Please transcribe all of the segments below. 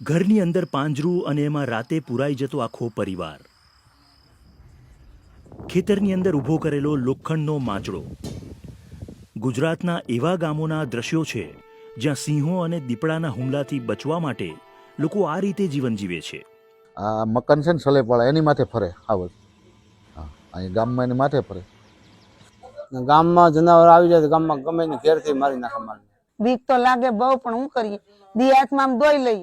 ઘરની અંદર પાંજરું અને એમાં રાતે પુરાઈ જતો આખો પરિવાર. ખેતરની અંદર ઊભો કરેલો લોખંડનો માંચડો. ગુજરાતના એવા ગામોના દ્રશ્યો છે જ્યાં સિંહો અને દીપડાના હુમલાથી બચવા માટે લોકો આ રીતે જીવન જીવે છે. આ મકાન છે ને સલેપવાળા એની માથે ફરે આવત હા અહીં ગામમાં એની માથે ફરે. ગામમાં જનાવર આવી જાય તો ગામમાં ગમે ને ઘેરથી મારી નાખે મારે. બીક તો લાગે બહુ પણ હું કરીએ? દી હાથમાં આમ દોઈ લઈ.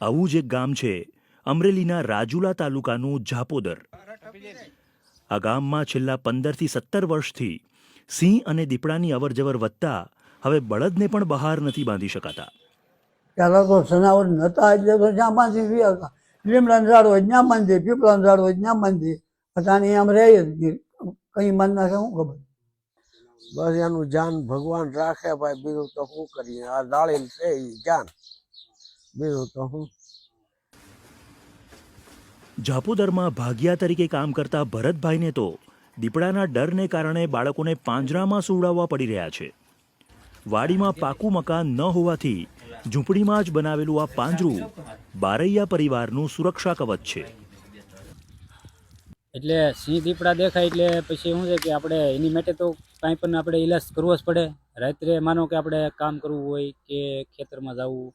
આવું જ એક ગામ છે અમરેલીના રાજુલા તાલુકાનું ઝાપોદર. આ ગામમાં છેલ્લા પંદરથી સત્તર વર્ષથી સિંહ અને દીપડાની અવરજવર વધતા હવે બળદને પણ બહાર નથી બાંધી શકાતા. પહેલાં તો સનાવર નહોતા એટલે તો જ્યાં બાંધી રહ્યા હતા. લીમડાનું ઝાડ હોય જ્યાં બાંધી પીપળાનું ઝાડ હોય જ્યાં બાંધી અત્યારે આમ રહે જ કઈ મન નાખે શું ખબર? બસ એનું જાન ભગવાન રાખે ભાઈ બીજું તો શું કરીએ? આ દાળેલ છે એ જાન. બીજું તો શું ઝાપોદરમાં ભાગિયા તરીકે કામ કરતા ભરતભાઈને તો દીપડાના ડરને કારણે બાળકોને પાંજરામાં સુવડાવવા પડી રહ્યા છે. વાડીમાં પાકું મકાન ન હોવાથી ઝૂંપડીમાં જ બનાવેલું આ પાંજરું બારૈયા પરિવારનું સુરક્ષા કવચ છે. એટલે સિંહ દીપડા દેખાય એટલે પછી શું છે કે આપણે એની માટે તો કાંઈ પણ આપણે ઈલાજ કરવો જ પડે. રાત્રે માનો કે આપણે કામ કરવું હોય કે ખેતરમાં જવું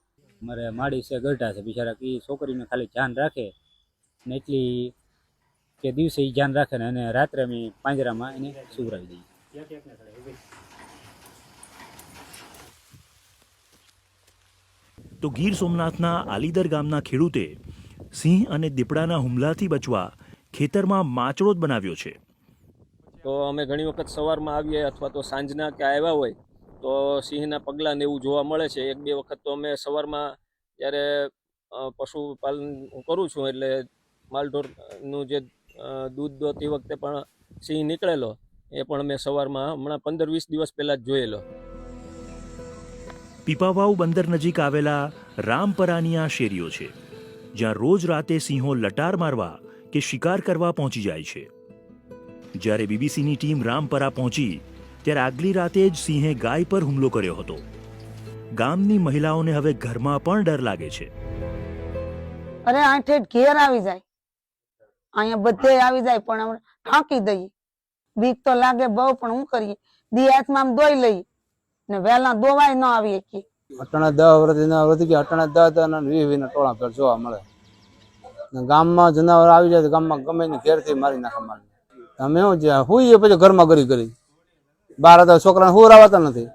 મારે માડી છે ગઢા છે બિચારા કે ઈ છોકરીને ખાલી ધ્યાન રાખે ને એટલી કે દિવસે એ ધ્યાન રાખે ને અને રાત્રે અમે પાંજરામાં એને સુવરાવી દઈએ. તો ગીર સોમનાથના આલીદર ગામના ખેડૂતે સિંહ અને દીપડાના હુમલાથી બચવા ખેતરમાં માચડો જ બનાવ્યો છે. તો અમે ઘણી વખત સવારમાં આવીએ અથવા તો સાંજના કે આવ્યા હોય તો સિંહના પગલાં ને એવું જોવા મળે છે. એક બે વખત તો અમે સવારમાં જ્યારે પશુપાલન હું કરું છું એટલે માલઢોરનું જે દૂધ દોતી વખતે પણ સિંહ નીકળેલો, એ પણ મેં સવારમાં હમણાં પંદર વીસ દિવસ પહેલાં જ જોયેલો. પીપાવાવ બંદર નજીક આવેલા રામપરાની આ શેરીઓ છે, જ્યાં રોજ રાતે સિંહો લટાર મારવા કે શિકાર કરવા પહોંચી જાય છે. જ્યારે બીબીસીની ટીમ રામપરા પહોંચી ત્યારે આગલી રાતે જ સિંહે ગાય પર હુમલો કર્યો હતો. ગામની મહિલાઓને હવે ઘરમાં પણ ડર લાગે છે. અરે આઠે ઘેર આવી જાય. અહીંયા બધે આવી જાય પણ અમે ઠાંકી દઈએ. બીક તો લાગે બહુ પણ હું કરીએ? દી હાથમાં આમ દોઈ લઈએ ને વહેલા દોવાય ન આવી શકીએ અટાણે દહ વર્ષથી ના વધી કે અટાણે દહ દહ ને વીસ વીસ ટોળા ફેર જોવા મળે. ને ગામમાં જનાવર આવી જાય તો ગામમાં ગમે ને ઘેરથી મારી નાખે મારે. અમે શું છે એ પછી ઘરમાં ગરી કરી બહાર હતા છોકરાને હુરાવાતા નથી?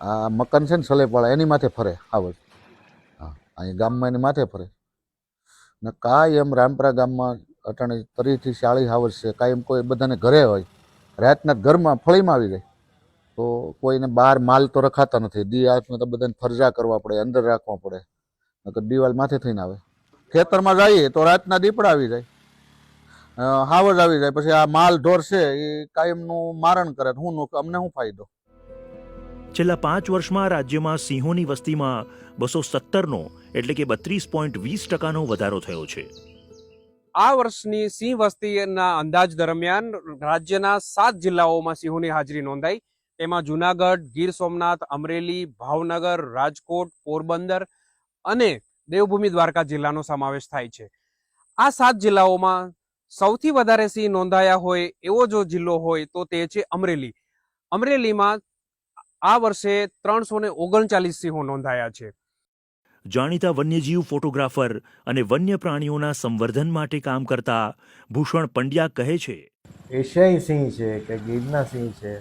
આ મકાન છે ને સલેપાળા એની માથે ફરે આવજ હા અહીં ગામમાં એની માથે ફરે. ને કાંઈ એમ રામપરા ગામમાં અટાણે તરીથી શાળી આવર્સ છે કાંઈ એમ કોઈ બધાને ઘરે હોય, રાતના ઘરમાં ફળીમાં આવી જાય. તો કોઈને બહાર માલ તો રખાતા નથી. દી હાથમાં તો બધાને ફરજા કરવા પડે, અંદર રાખવા પડે. નકર દિવાલ માથે થઈને આવે. ખેતરમાં જઈએ તો રાતના દીપડા આવી જાય. હાવજ આવી જાય પછી આ માલ ઢોર છે એ કાયમનું મારણ કરે હું અમને શું ફાયદો? છેલ્લા પાંચ વર્ષમાં રાજ્યમાં સિંહોની વસ્તીમાં બસો સત્તરનો એટલે કે બત્રીસ પોઈન્ટ વીસ ટકાનો વધારો થયો છે. આ વર્ષની સિંહ વસ્તીના અંદાજ દરમિયાન રાજ્યના સાત જિલ્લાઓમાં સિંહોની હાજરી નોંધાઈ. તેમાં જુનાગઢ ગીર સોમનાથ અમરેલી ભાવનગર રાજકોટ પોરબંદર અને દેવભૂમિ દ્વારકા જિલ્લાનો સમાવેશ થાય છે. આ સાત જિલ્લાઓમાં સૌથી વધારે સિંહ નોંધાયા હોય એવો જો જિલ્લો હોય તો તે છે અમરેલી. અમરેલીમાં આ વર્ષે ત્રણસો ને ઓગણચાલીસ સિંહો નોંધાયા છે. જાણીતા વન્યજીવ ફોટોગ્રાફર અને વન્ય પ્રાણીઓના સંવર્ધન માટે કામ કરતા ભૂષણ પંડ્યા કહે છે એશિયાઈ સિંહ છે કે ગીરના સિંહ છે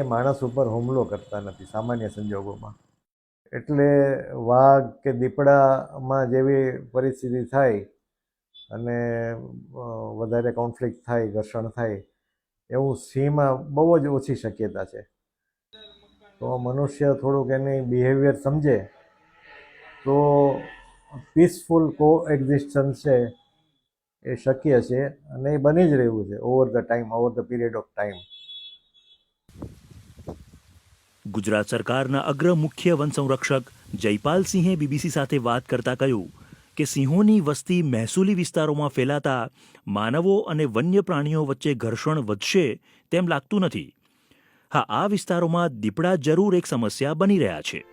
એ માણસ ઉપર હુમલો કરતા નથી સામાન્ય સંજોગોમાં. એટલે વાઘ કે દીપડામાં જેવી પરિસ્થિતિ થાય અને વધારે કોન્ફ્લિક્ટ થાય, ઘર્ષણ થાય, એવું સિંહમાં બહુ જ ઓછી શક્યતા છે. તો મનુષ્ય થોડુંક એની બિહેવિયર સમજે, તો પીસફુલ કો એક્ઝિસ્ટન્સ છે એ શક્ય છે અને એ બની જ રહ્યું છે over the time over the period of time Gujarat સરકારના અગ્ર મુખ્ય વન સંરક્ષક જયપાલસિંહે બીબીસી સાથે વાત કરતા કહ્યું કે સિંહોની વસ્તી મહેસૂલી વિસ્તારોમાં ફેલાતા માનવો અને વન્ય પ્રાણીઓ વચ્ચે ઘર્ષણ વધશે તેમ લાગતું નથી. હા, આ વિસ્તારોમાં દીપડા જરૂર એક સમસ્યા બની રહ્યા છે.